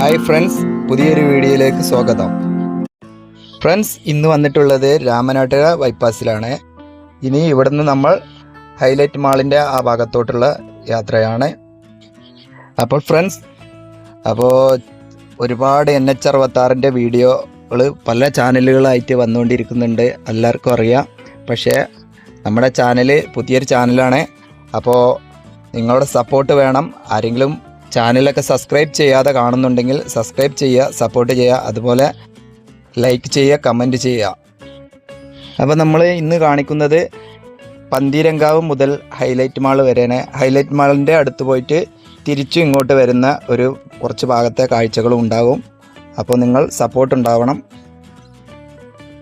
Hi friends പുതിയൊരു വീഡിയോയിലേക്ക് സ്വാഗതം. ഫ്രണ്ട്സ് ഇന്ന് വന്നിട്ടുള്ളത് രാമനാട്ടുക ബൈപ്പാസിലാണ്. ഇനി ഇവിടുന്ന് നമ്മൾ ഹൈലൈറ്റ് മാളിന്റെ ആ ഭാഗത്തോട്ടുള്ള യാത്രയാണ്. അപ്പോൾ ഫ്രണ്ട്സ് അപ്പോൾ ഒരുപാട് എൻ എച്ച് അറുപത്താറിന്റെ വീഡിയോകൾ പല ചാനലുകളായിട്ട് വന്നുകൊണ്ടിരിക്കുന്നുണ്ട്. എല്ലാവർക്കും അറിയാം. പക്ഷേ നമ്മുടെ ചാനൽ പുതിയൊരു ചാനലാണ്. അപ്പോൾ നിങ്ങളുടെ സപ്പോർട്ട് വേണം. ആരെങ്കിലും ചാനലൊക്കെ സബ്സ്ക്രൈബ് ചെയ്യാതെ കാണുന്നുണ്ടെങ്കിൽ സബ്സ്ക്രൈബ് ചെയ്യുക സപ്പോർട്ട് ചെയ്യുക അതുപോലെ ലൈക്ക് ചെയ്യുക കമന്റ് ചെയ്യുക. അപ്പോൾ നമ്മൾ ഇന്ന് കാണിക്കുന്നത് പന്തീരങ്കാവ് മുതൽ ഹൈലൈറ്റ് മാൾ വരെയാണ്. ഹൈലൈറ്റ് മാളിന്റെ അടുത്ത് പോയിട്ട് തിരിച്ചു ഇങ്ങോട്ട് വരുന്ന ഒരു കുറച്ച് ഭാഗത്തെ കാഴ്ചകളും ഉണ്ടാകും അപ്പോൾ നിങ്ങൾ സപ്പോർട്ട് ഉണ്ടാവണം.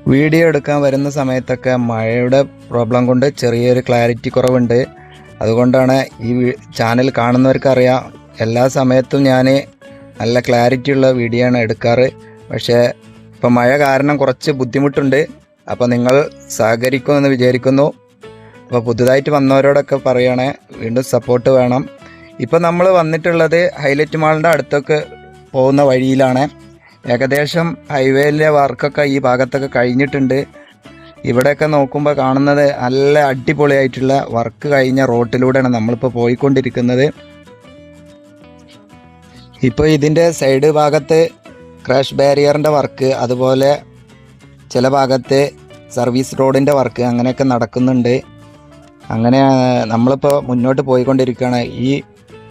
വീഡിയോ എടുക്കാൻ വരുന്ന സമയത്തൊക്കെ മഴയുടെ പ്രോബ്ലം കൊണ്ട് ചെറിയൊരു ക്ലാരിറ്റി കുറവുണ്ട്. അതുകൊണ്ടാണ് ഈ ചാനൽ കാണുന്നവർക്കറിയാം എല്ലാ സമയത്തും ഞാൻ നല്ല ക്ലാരിറ്റി ഉള്ള വീഡിയോ ആണ് എടുക്കാറ്. പക്ഷേ ഇപ്പം മഴ കാരണം കുറച്ച് ബുദ്ധിമുട്ടുണ്ട്. അപ്പോൾ നിങ്ങൾ സഹകരിക്കുമെന്ന് വിചാരിക്കുന്നു. അപ്പോൾ പുതുതായിട്ട് വന്നവരോടൊക്കെ പറയണേ വീണ്ടും സപ്പോർട്ട് വേണം. ഇപ്പം നമ്മൾ വന്നിട്ടുള്ളത് ഹൈലൈറ്റ് മാളിന്റെ അടുത്തൊക്കെ പോകുന്ന വഴിയിലാണ്. ഏകദേശം ഹൈവേയിലെ വർക്കൊക്കെ ഈ ഭാഗത്തൊക്കെ കഴിഞ്ഞിട്ടുണ്ട്. ഇവിടെയൊക്കെ നോക്കുമ്പോൾ കാണുന്നത് നല്ല അടിപൊളിയായിട്ടുള്ള വർക്ക് കഴിഞ്ഞ റോട്ടിലൂടെയാണ് നമ്മളിപ്പോൾ പോയിക്കൊണ്ടിരിക്കുന്നത്. ഇപ്പോൾ ഇതിന്റെ സൈഡ് ഭാഗത്ത് ക്രാഷ് ബാരിയറിന്റെ വർക്ക് അതുപോലെ ചില ഭാഗത്ത് സർവീസ് റോഡിന്റെ വർക്ക് അങ്ങനെയൊക്കെ നടക്കുന്നുണ്ട്. അങ്ങനെ നമ്മളിപ്പോൾ മുന്നോട്ട് പോയിക്കൊണ്ടിരിക്കുകയാണ്. ഈ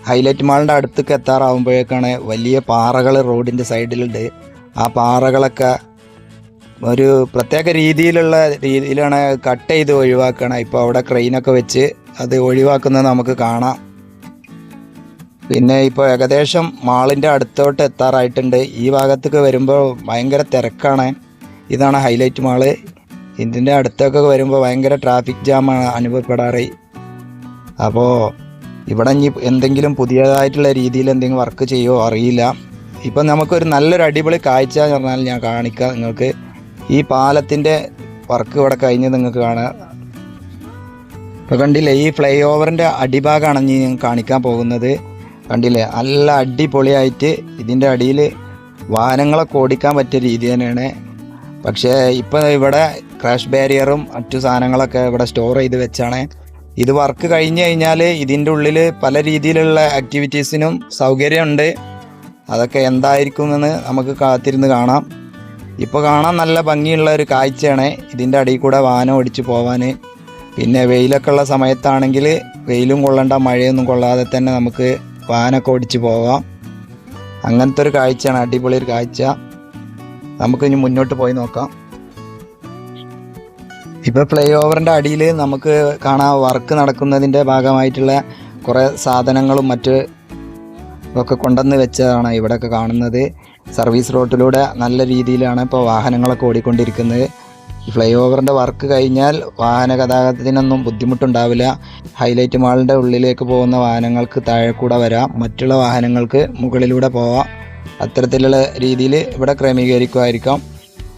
ഹൈലൈറ്റ് മാളിന്റെ അടുത്തേക്ക് എത്താറാവുമ്പോഴേക്കാണ് വലിയ പാറകൾ റോഡിന്റെ സൈഡിലുണ്ട് ആ പാറകളൊക്കെ ഒരു പ്രത്യേക രീതിയിലുള്ള രീതിയിലാണ് കട്ട് ചെയ്ത് ഒഴിവാക്കണം ഇപ്പോൾ അവിടെ ക്രെയിനൊക്കെ വെച്ച് അത് ഒഴിവാക്കുന്നത് നമുക്ക് കാണാം. പിന്നെ ഇപ്പോൾ ഏകദേശം മാളിന്റെ അടുത്തോട്ട് എത്താറായിട്ടുണ്ട്. ഈ ഭാഗത്തേക്ക് വരുമ്പോൾ ഭയങ്കര തിരക്കാണ്. ഇതാണ് ഹൈലൈറ്റ് മാൾ. ഇതിന്റെ അടുത്തൊക്കെ വരുമ്പോൾ ഭയങ്കര ട്രാഫിക് ജാമാണ് അനുഭവപ്പെടാറ്. അപ്പോൾ ഇവിടെ ഇനി എന്തെങ്കിലും പുതിയതായിട്ടുള്ള രീതിയിൽ എന്തെങ്കിലും വർക്ക് ചെയ്യുമോ അറിയില്ല. ഇപ്പം നമുക്കൊരു നല്ലൊരു അടിപൊളി കാഴ്ച എന്ന് പറഞ്ഞാൽ ഞാൻ കാണിക്കാം നിങ്ങൾക്ക്. ഈ പാലത്തിന്റെ വർക്ക് ഇവിടെ കഴിഞ്ഞ് നിങ്ങൾക്ക് കാണാം. ഇപ്പോൾ കണ്ടില്ലേ ഈ ഫ്ലൈ ഓവറിന്റെ അടിഭാഗമാണ് ഞാൻ കാണിക്കാൻ പോകുന്നത്. കണ്ടില്ലേ? നല്ല അടിപൊളിയായിട്ട് ഇതിന്റെ അടിയിൽ വാഹനങ്ങളെ ഓടിക്കാൻ പറ്റിയ രീതി തന്നെയാണ്. പക്ഷേ ഇപ്പോൾ ഇവിടെ ക്രാഷ് ബാരിയറും മറ്റു സാധനങ്ങളൊക്കെ ഇവിടെ സ്റ്റോർ ചെയ്ത് വെച്ചാണ്. ഇത് വർക്ക് കഴിഞ്ഞ് കഴിഞ്ഞാൽ ഇതിന്റെ ഉള്ളിൽ പല രീതിയിലുള്ള ആക്ടിവിറ്റീസിനും സൗകര്യമുണ്ട്. അതൊക്കെ എന്തായിരിക്കും എന്ന് നമുക്ക് കാത്തിരുന്ന് കാണാം. ഇപ്പോൾ കാണാൻ നല്ല ഭംഗിയുള്ള ഒരു കാഴ്ചയാണ് ഇതിന്റെ അടിയിൽ കൂടെ വാഹനം ഓടിച്ച് പോവാൻ പിന്നെ വെയിലൊക്കെ ഉള്ള സമയത്താണെങ്കിൽ വെയിലും കൊള്ളണ്ട മഴയൊന്നും കൊള്ളാതെ തന്നെ നമുക്ക് വാഹനമൊക്കെ ഓടിച്ച് പോകാം. അങ്ങനത്തെ ഒരു കാഴ്ചയാണ് അടിപൊളി ഒരു കാഴ്ച. നമുക്ക് ഇനി മുന്നോട്ട് പോയി നോക്കാം. ഇപ്പോൾ ഫ്ലൈ ഓവറിന്റെ അടിയിൽ നമുക്ക് കാണാൻ വർക്ക് നടക്കുന്നതിന്റെ ഭാഗമായിട്ടുള്ള കുറേ സാധനങ്ങളും മറ്റ് ഒക്കെ കൊണ്ടുവന്ന് വെച്ചതാണ് ഇവിടെയൊക്കെ കാണുന്നത്. സർവീസ് റോട്ടിലൂടെ നല്ല രീതിയിലാണ് ഇപ്പോൾ വാഹനങ്ങളൊക്കെ ഓടിക്കൊണ്ടിരിക്കുന്നത്. ഫ്ലൈ ഓവറിന്റെ വർക്ക് കഴിഞ്ഞാൽ വാഹന ഗതാഗതത്തിനൊന്നും ബുദ്ധിമുട്ടുണ്ടാവില്ല. ഹൈലൈറ്റ് മാളിന്റെ ഉള്ളിലേക്ക് പോകുന്ന വാഹനങ്ങൾക്ക് താഴെ കൂടെ വരാം. മറ്റുള്ള വാഹനങ്ങൾക്ക് മുകളിലൂടെ പോവാം. അത്തരത്തിലുള്ള രീതിയിൽ ഇവിടെ ക്രമീകരിക്കുമായിരിക്കാം.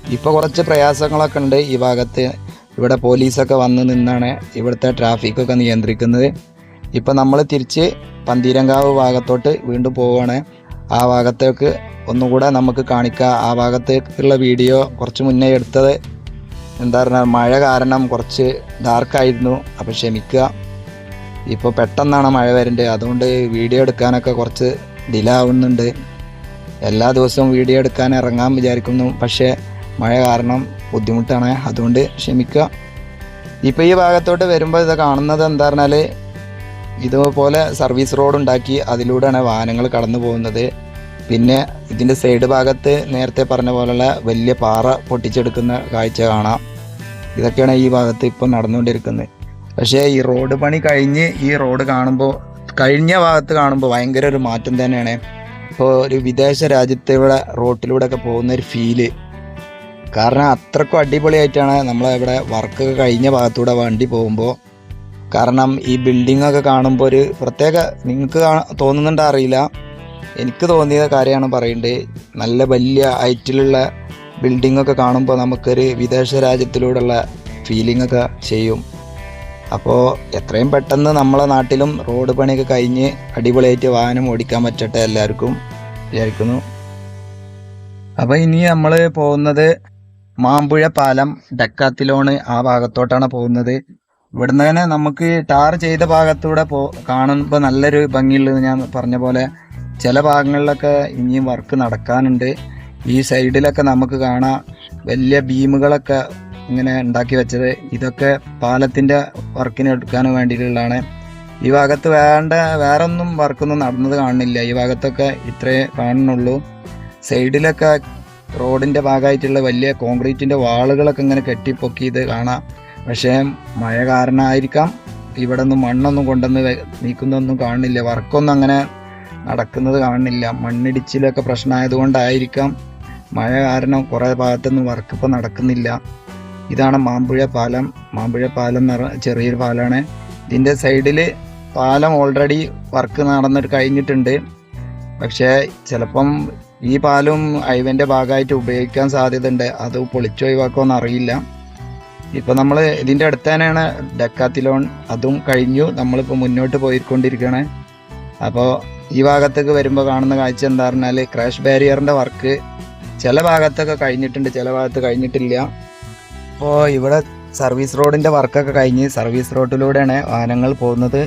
ഇപ്പോൾ കുറച്ച് പ്രയാസങ്ങളൊക്കെ ഉണ്ട് ഈ ഭാഗത്ത്. ഇവിടെ പോലീസൊക്കെ വന്ന് നിന്നാണ് ഇവിടുത്തെ ട്രാഫിക്കൊക്കെ നിയന്ത്രിക്കുന്നത്. ഇപ്പോൾ നമ്മൾ തിരിച്ച് പന്തീരങ്കാവ് ഭാഗത്തോട്ട് വീണ്ടും പോവുകയാണ് ആ ഭാഗത്തേക്ക് ഒന്നുകൂടെ നമുക്ക് കാണിക്കുക ആ ഭാഗത്തേക്കുള്ള വീഡിയോ കുറച്ച് മുന്നേ എടുത്തത് എന്താ പറഞ്ഞാൽ മഴ കാരണം കുറച്ച് ഡാർക്കായിരുന്നു അപ്പോൾ ക്ഷമിക്കുക. ഇപ്പോൾ പെട്ടെന്നാണ് മഴ വരേണ്ടത് അതുകൊണ്ട് വീഡിയോ എടുക്കാനൊക്കെ കുറച്ച് ഡിലേ ആവുന്നുണ്ട്. എല്ലാ ദിവസവും വീഡിയോ എടുക്കാൻ ഇറങ്ങാൻ വിചാരിക്കുന്നു. പക്ഷേ മഴ കാരണം ബുദ്ധിമുട്ടാണ്. അതുകൊണ്ട് ക്ഷമിക്കുക. ഇപ്പോൾ ഈ ഭാഗത്തോട്ട് വരുമ്പോൾ ഇത് കാണുന്നത് എന്താ പറഞ്ഞാൽ ഇതുപോലെ സർവീസ് റോഡ് ഉണ്ടാക്കി അതിലൂടെയാണ് വാഹനങ്ങൾ കടന്നു പോകുന്നത്. പിന്നെ ഇതിന്റെ സൈഡ് ഭാഗത്ത് നേരത്തെ പറഞ്ഞ പോലുള്ള വലിയ പാറ പൊട്ടിച്ചെടുക്കുന്ന കാഴ്ച കാണാം. ഇതൊക്കെയാണ് ഈ ഭാഗത്ത് ഇപ്പോൾ നടന്നുകൊണ്ടിരിക്കുന്നത്. പക്ഷേ ഈ റോഡ് പണി കഴിഞ്ഞ് ഈ റോഡ് കാണുമ്പോൾ കഴിഞ്ഞ ഭാഗത്ത് കാണുമ്പോൾ ഭയങ്കര ഒരു മാറ്റം തന്നെയാണ്. ഇപ്പോൾ ഒരു വിദേശ രാജ്യത്തെ റോട്ടിലൂടെ ഒക്കെ പോകുന്ന ഒരു ഫീൽ കാരണം അത്രക്കും അടിപൊളിയായിട്ടാണ് നമ്മളിവിടെ വർക്ക് കഴിഞ്ഞ ഭാഗത്തൂടെ വണ്ടി പോകുമ്പോൾ കാരണം ഈ ബിൽഡിംഗ് ഒക്കെ കാണുമ്പോൾ ഒരു പ്രത്യേക നിങ്ങൾക്ക് തോന്നുന്നുണ്ടോ അറിയില്ല. എനിക്ക് തോന്നിയ കാര്യമാണ് പറയേണ്ടത് നല്ല വലിയ ഹൈറ്റിലുള്ള ബിൽഡിംഗ് ഒക്കെ കാണുമ്പോൾ നമുക്കൊരു വിദേശ രാജ്യത്തിലൂടെയുള്ള ഫീലിംഗ് ഒക്കെ ചെയ്യും. അപ്പോൾ എത്രയും പെട്ടെന്ന് നമ്മളെ നാട്ടിലും റോഡ് പണിയൊക്കെ കഴിഞ്ഞ് അടിപൊളിയായിട്ട് വാഹനം ഓടിക്കാൻ പറ്റട്ടെ എല്ലാവർക്കും വിചാരിക്കുന്നു. അപ്പോൾ ഇനി നമ്മൾ പോകുന്നത് മാമ്പുഴ പാലം ഡക്കാത്തിലോണ് ആ ഭാഗത്തോട്ടാണ് പോകുന്നത്. ഇവിടുന്ന് തന്നെ നമുക്ക് ടാർ ചെയ്ത ഭാഗത്തൂടെ പോ കാണുമ്പോൾ നല്ലൊരു ഭംഗിയുള്ളത് ഞാൻ പറഞ്ഞ പോലെ ചില ഭാഗങ്ങളിലൊക്കെ ഇനിയും വർക്ക് നടക്കാനുണ്ട്. ഈ സൈഡിലൊക്കെ നമുക്ക് കാണാം വലിയ ബീമുകളൊക്കെ ഇങ്ങനെ ഉണ്ടാക്കി വെച്ചത്. ഇതൊക്കെ പാലത്തിന്റെ വർക്കിന് എടുക്കാൻ വേണ്ടിയിട്ടുള്ളതാണ്. ഈ ഭാഗത്ത് വേണ്ട വേറെ ഒന്നും വർക്കൊന്നും നടന്നത് കാണുന്നില്ല. ഈ ഭാഗത്തൊക്കെ ഇത്രയേ കാണുന്നുള്ളൂ. സൈഡിലൊക്കെ റോഡിന്റെ ഭാഗമായിട്ടുള്ള വലിയ കോൺക്രീറ്റിന്റെ വാളുകളൊക്കെ ഇങ്ങനെ കെട്ടിപ്പൊക്കി കെട്ടിപ്പൊക്കിയത് കാണാം. പക്ഷേ മഴ കാരണമായിരിക്കാം. ഇവിടെ നിന്ന് മണ്ണൊന്നും കൊണ്ടുവന്ന് നീക്കുന്നൊന്നും കാണുന്നില്ല. വർക്കൊന്നും അങ്ങനെ നടക്കുന്നത് കാണുന്നില്ല. മണ്ണിടിച്ചിലൊക്കെ പ്രശ്നമായതുകൊണ്ടായിരിക്കാം മഴ കാരണം കുറേ ഭാഗത്തൊന്നും വർക്ക് ഇപ്പോൾ നടക്കുന്നില്ല. ഇതാണ് മാമ്പുഴ പാലം. മാമ്പുഴ പാലം പറഞ്ഞ ചെറിയൊരു പാലമാണ് ഇതിന്റെ സൈഡിൽ പാലം ഓൾറെഡി വർക്ക് നടന്നിട്ട് കഴിഞ്ഞിട്ടുണ്ട്. പക്ഷേ ചിലപ്പം ഈ പാലും ഹൈവേന്റെ ഭാഗമായിട്ട് ഉപയോഗിക്കാൻ സാധ്യതയുണ്ട്. അത് പൊളിച്ചു ഒഴിവാക്കുമെന്ന് അറിയില്ല. ഇപ്പം നമ്മൾ ഇതിന്റെ അടുത്ത് തന്നെയാണ് ഡക്കാത്തിലോൺ അതും കഴിഞ്ഞു. നമ്മളിപ്പോൾ മുന്നോട്ട് പോയിക്കൊണ്ടിരിക്കുകയാണ്. അപ്പോൾ ഈ ഭാഗത്തേക്ക് വരുമ്പോൾ കാണുന്ന കാഴ്ച എന്താ പറഞ്ഞാൽ ക്രാഷ് ബാരിയറിന്റെ വർക്ക് ചില ഭാഗത്തൊക്കെ കഴിഞ്ഞിട്ടുണ്ട് ചില ഭാഗത്ത് കഴിഞ്ഞിട്ടില്ല. അപ്പോൾ ഇവിടെ സർവീസ് റോഡിന്റെ വർക്കൊക്കെ കഴിഞ്ഞ് സർവീസ് റോഡിലൂടെയാണ് വാഹനങ്ങൾ പോകുന്നത്.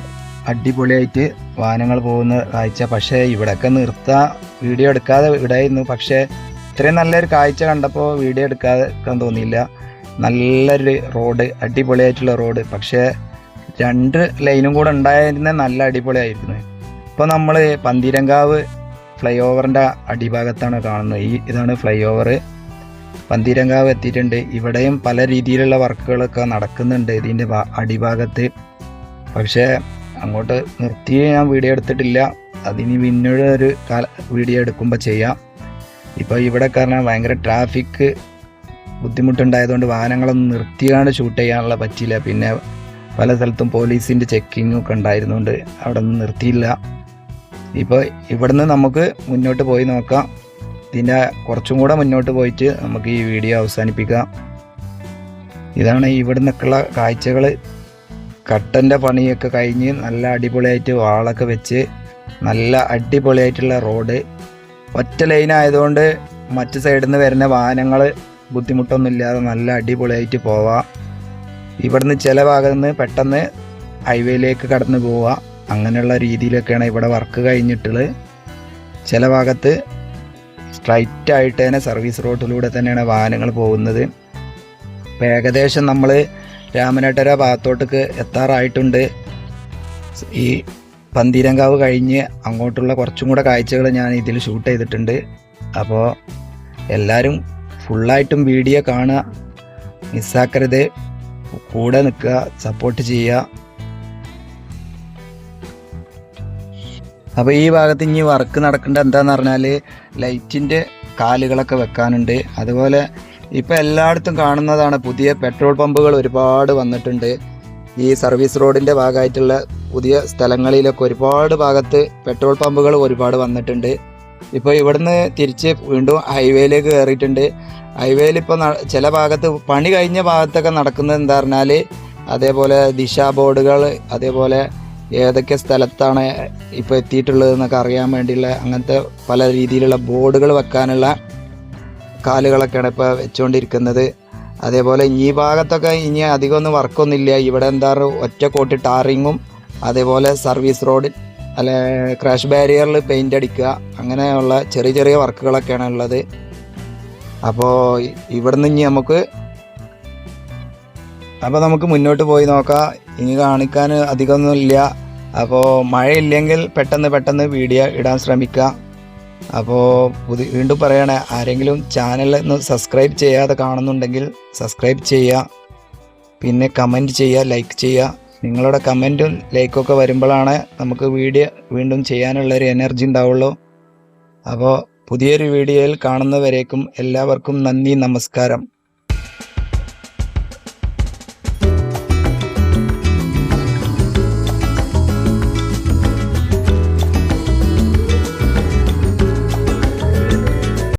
അടിപൊളിയായിട്ട് വാഹനങ്ങൾ പോകുന്ന കാഴ്ച. പക്ഷേ ഇവിടെയൊക്കെ നിർത്താൻ വീഡിയോ എടുക്കാതെ ഇടായിരുന്നു പക്ഷേ ഇത്രയും നല്ലൊരു കാഴ്ച കണ്ടപ്പോൾ വീഡിയോ എടുക്കാതെ എടുക്കാൻ തോന്നിയില്ല. നല്ലൊരു റോഡ് അടിപൊളിയായിട്ടുള്ള റോഡ് പക്ഷേ രണ്ട് ലൈനും കൂടെ ഉണ്ടായിരുന്ന നല്ല അടിപൊളിയായിരുന്നു. ഇപ്പോൾ നമ്മൾ പന്തീരങ്കാവ് ഫ്ലൈ ഓവറിന്റെ അടിഭാഗത്താണ് കാണുന്നത്. ഈ ഇതാണ് ഫ്ലൈ ഓവർ പന്തീരങ്കാവ് എത്തിയിട്ടുണ്ട്. ഇവിടെയും പല രീതിയിലുള്ള വർക്കുകളൊക്കെ നടക്കുന്നുണ്ട് ഇതിന്റെ അടിഭാഗത്ത്. പക്ഷേ അങ്ങോട്ട് നിർത്തി ഞാൻ വീഡിയോ എടുത്തിട്ടില്ല. അതിന് പിന്നീട് ഒരു കാല വീഡിയോ എടുക്കുമ്പോൾ ചെയ്യാം. ഇപ്പോൾ ഇവിടെ കാരണം ഭയങ്കര ട്രാഫിക് ബുദ്ധിമുട്ടുണ്ടായതുകൊണ്ട് വാഹനങ്ങളൊന്നും നിർത്തിയാണ് ഷൂട്ട് ചെയ്യാനുള്ള പറ്റിയില്ല. പിന്നെ പല സ്ഥലത്തും പോലീസിന്റെ ചെക്കിങ്ങൊക്കെ ഉണ്ടായിരുന്നുകൊണ്ട് അവിടെ ഒന്നും നിർത്തിയില്ല. ഇപ്പോൾ ഇവിടുന്ന് നമുക്ക് മുന്നോട്ട് പോയി നോക്കാം. ഇതിന്റെ കുറച്ചും കൂടെ മുന്നോട്ട് പോയിട്ട് നമുക്ക് ഈ വീഡിയോ അവസാനിപ്പിക്കാം. ഇതാണ് ഇവിടുന്നൊക്കെയുള്ള കാഴ്ചകൾ കട്ടന്റെ പണിയൊക്കെ കഴിഞ്ഞ് നല്ല അടിപൊളിയായിട്ട് വാളൊക്കെ വെച്ച് നല്ല അടിപൊളിയായിട്ടുള്ള റോഡ്. ഒറ്റ ലൈൻ ആയതുകൊണ്ട് മറ്റു സൈഡിൽ നിന്ന് വരുന്ന വാഹനങ്ങൾ ബുദ്ധിമുട്ടൊന്നുമില്ലാതെ നല്ല അടിപൊളിയായിട്ട് പോവാം. ഇവിടുന്ന് ചില ഭാഗത്ത് നിന്ന് പെട്ടെന്ന് ഹൈവേയിലേക്ക് കടന്നു പോവുക അങ്ങനെയുള്ള രീതിയിലൊക്കെയാണ് ഇവിടെ വർക്ക് കഴിഞ്ഞിട്ടുള്ളത്. ചില ഭാഗത്ത് സ്ട്രൈറ്റ് ആയിട്ട് തന്നെ സർവീസ് റോഡിലൂടെ തന്നെയാണ് വാഹനങ്ങൾ പോകുന്നത്. ഇപ്പം ഏകദേശം നമ്മൾ രാമനേട്ടര ഭാഗത്തോട്ടേക്ക് എത്താറായിട്ടുണ്ട്. ഈ പന്തീരങ്കാവ് കഴിഞ്ഞ് അങ്ങോട്ടുള്ള കുറച്ചും കൂടെ കാഴ്ചകൾ ഞാൻ ഇതിൽ ഷൂട്ട് ചെയ്തിട്ടുണ്ട്. അപ്പോൾ എല്ലാവരും ഫുള്ളായിട്ടും വീഡിയോ കാണുക മിസ്സാക്കരുത് കൂടെ നിൽക്കുക സപ്പോർട്ട് ചെയ്യുക. അപ്പോൾ ഈ ഭാഗത്ത് ഇനി വർക്ക് നടക്കേണ്ട എന്താന്ന് പറഞ്ഞാൽ ലൈറ്റിന്റെ കാലുകളൊക്കെ വെക്കാനുണ്ട്. അതുപോലെ ഇപ്പോൾ എല്ലായിടത്തും കാണുന്നതാണ് പുതിയ പെട്രോൾ പമ്പുകൾ ഒരുപാട് വന്നിട്ടുണ്ട്. ഈ സർവീസ് റോഡിന്റെ ഭാഗമായിട്ടുള്ള പുതിയ സ്ഥലങ്ങളിലൊക്കെ ഒരുപാട് ഭാഗത്ത് പെട്രോൾ പമ്പുകൾ ഒരുപാട് വന്നിട്ടുണ്ട്. ഇപ്പോൾ ഇവിടുന്ന് തിരിച്ച് വീണ്ടും ഹൈവേയിലേക്ക് കയറിയിട്ടുണ്ട്. ഹൈവേയിൽ ഇപ്പോൾ ചില ഭാഗത്ത് പണി കഴിഞ്ഞ ഭാഗത്തൊക്കെ നടക്കുന്നത് എന്താ പറഞ്ഞാൽ അതേപോലെ ദിശാ ബോർഡുകൾ അതേപോലെ ഏതൊക്കെ സ്ഥലത്താണ് ഇപ്പോൾ എത്തിയിട്ടുള്ളത് എന്നൊക്കെ അറിയാൻ വേണ്ടിയുള്ള അങ്ങനത്തെ പല രീതിയിലുള്ള ബോർഡുകൾ വെക്കാനുള്ള കാലുകളൊക്കെയാണ് ഇപ്പോൾ വെച്ചുകൊണ്ടിരിക്കുന്നത് അതേപോലെ ഈ ഭാഗത്തൊക്കെ ഇനി അധികമൊന്നും വർക്കൊന്നുമില്ല. ഇവിടെ എന്താ ഒറ്റ കോട്ട് ടാറിങ്ങും അതേപോലെ സർവീസ് റോഡ് അല്ലെ ക്രാഷ് ബാരിയറിൽ പെയിന്റ് അടിക്കുക അങ്ങനെയുള്ള ചെറിയ ചെറിയ വർക്കുകളൊക്കെയാണ് ഉള്ളത്. അപ്പോൾ ഇവിടുന്ന് ഇനി നമുക്ക് അപ്പോൾ നമുക്ക് മുന്നോട്ട് പോയി നോക്കാം. ഇനി കാണിക്കാൻ അധികമൊന്നും ഇല്ല. അപ്പോൾ മഴയില്ലെങ്കിൽ പെട്ടെന്ന് പെട്ടെന്ന് വീഡിയോ ഇടാൻ ശ്രമിക്കുക. അപ്പോൾ പുതിയ വീണ്ടും പറയണേ ആരെങ്കിലും ചാനൽ ഒന്ന് സബ്സ്ക്രൈബ് ചെയ്യാതെ കാണുന്നുണ്ടെങ്കിൽ സബ്സ്ക്രൈബ് ചെയ്യുക. പിന്നെ കമന്റ് ചെയ്യുക ലൈക്ക് ചെയ്യുക. നിങ്ങളുടെ കമന്റും ലൈക്കൊക്കെ വരുമ്പോഴാണ് നമുക്ക് വീഡിയോ വീണ്ടും ചെയ്യാനുള്ളൊരു എനർജി ഉണ്ടാവുള്ളൂ. അപ്പോൾ പുതിയൊരു വീഡിയോയിൽ കാണുന്നവരേക്കും എല്ലാവർക്കും നന്ദി നമസ്കാരം.